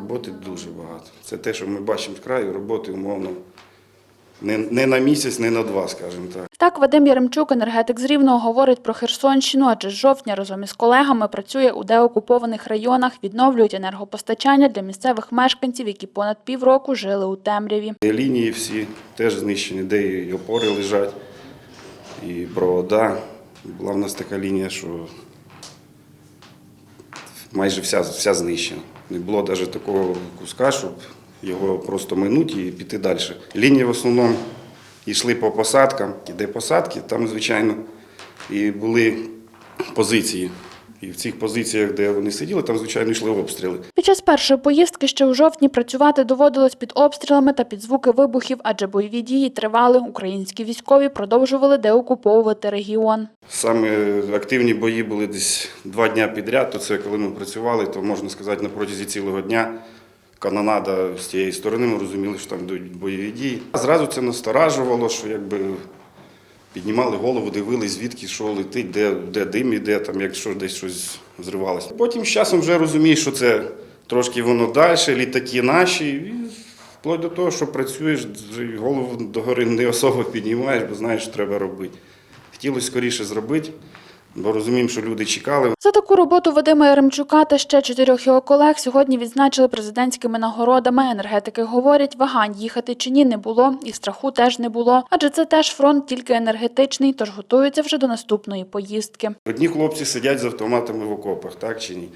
роботи дуже багато. Це те, що ми бачимо з краю, роботи умовно не, не на місяць, не на два, скажімо так. Так, Вадим Яремчук, енергетик з Рівного, говорить про Херсонщину, адже з жовтня разом із колегами працює у деокупованих районах, відновлюють енергопостачання для місцевих мешканців, які понад півроку жили у темряві. Лінії всі теж знищені, де і опори лежать, і провода. Була в нас така лінія, що майже вся, вся знищена. Не було навіть такого куска, щоб його просто минути і піти далі. Лінії в основному йшли по посадкам, і де посадки, там, звичайно, і були позиції. І в цих позиціях, де вони сиділи, там, звичайно, йшли обстріли. Під час першої поїздки ще у жовтні працювати доводилось під обстрілами та під звуки вибухів, адже бойові дії тривали. Українські військові продовжували деокуповувати регіон. Саме активні бої були десь два дня підряд. То це коли ми працювали, то можна сказати, на протязі цілого дня канонада з тієї сторони. Ми розуміли, що там йдуть бойові дії. Зразу це насторажувало, що якби піднімали голову, дивились, звідки що летить, де, де дим іде, там, якщо десь щось зривалося. Потім з часом вже розумієш, що це трошки воно далі, літаки наші. І вплоть до того, що працюєш, голову догори не особо піднімаєш, бо знаєш, що треба робити. Хотілося скоріше зробити, бо розуміємо, що люди чекали. За таку роботу Вадима Яремчука та ще чотирьох його колег сьогодні відзначили президентськими нагородами. Енергетики говорять, вагань їхати чи ні не було, і страху теж не було. Адже це теж фронт тільки енергетичний, тож готуються вже до наступної поїздки. Одні хлопці сидять з автоматами в окопах, так чи ні?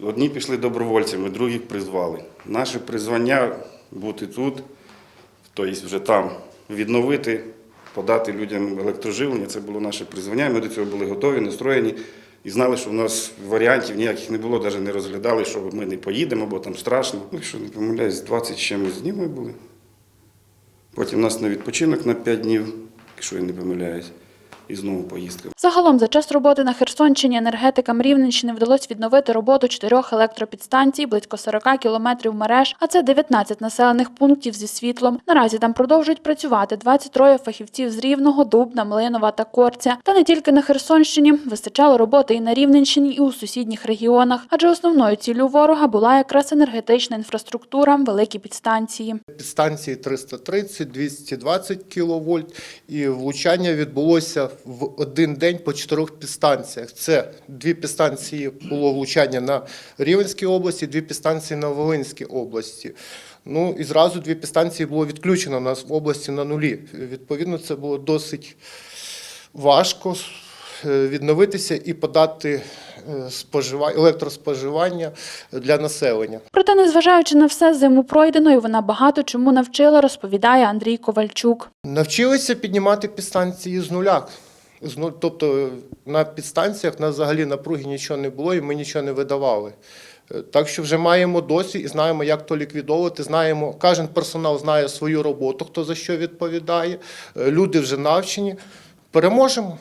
Одні пішли добровольцями, другі призвали. Наше призвання бути тут, тобто вже там, відновити, подати людям електроживлення. Це було наше призвання. Ми до цього були готові, настроєні і знали, що в нас варіантів ніяких не було, навіть не розглядали, що ми не поїдемо, бо там страшно. Ну, Якщо не помиляюсь, 20 з чимось днів ми були. Потім нас на відпочинок на 5 днів, якщо я не помиляюсь, і знову поїздка. Загалом за час роботи на Херсонщині енергетикам Рівненщини вдалося відновити роботу чотирьох електропідстанцій, близько 40 кілометрів мереж, а це 19 населених пунктів зі світлом. Наразі там продовжують працювати 23 фахівців з Рівного, Дубна, Млинова та Корця. Та не тільки на Херсонщині вистачало роботи і на Рівненщині, і у сусідніх регіонах, адже основною ціллю ворога була якраз енергетична інфраструктура, великі підстанції. Підстанції 330-220 кВт, і влучання відбулося в один день по чотирьох підстанціях. Це дві підстанції було влучання на Рівненській області, дві підстанції на Волинській області. Ну і зразу дві підстанції було відключено у нас в області на нулі. Відповідно, це було досить важко е, відновитися і подати е, спожива- електроспоживання для населення. Проте, незважаючи на все, зиму пройдено, вона багато чому навчила, розповідає Андрій Ковальчук. Навчилися піднімати підстанції з нуля. Тобто на підстанціях нас взагалі напруги нічого не було і ми нічого не видавали. Е, Так що вже маємо досвід і знаємо, як то ліквідовувати. Знаємо, кожен персонал знає свою роботу, хто за що відповідає. Е, Люди вже навчені. Переможемо.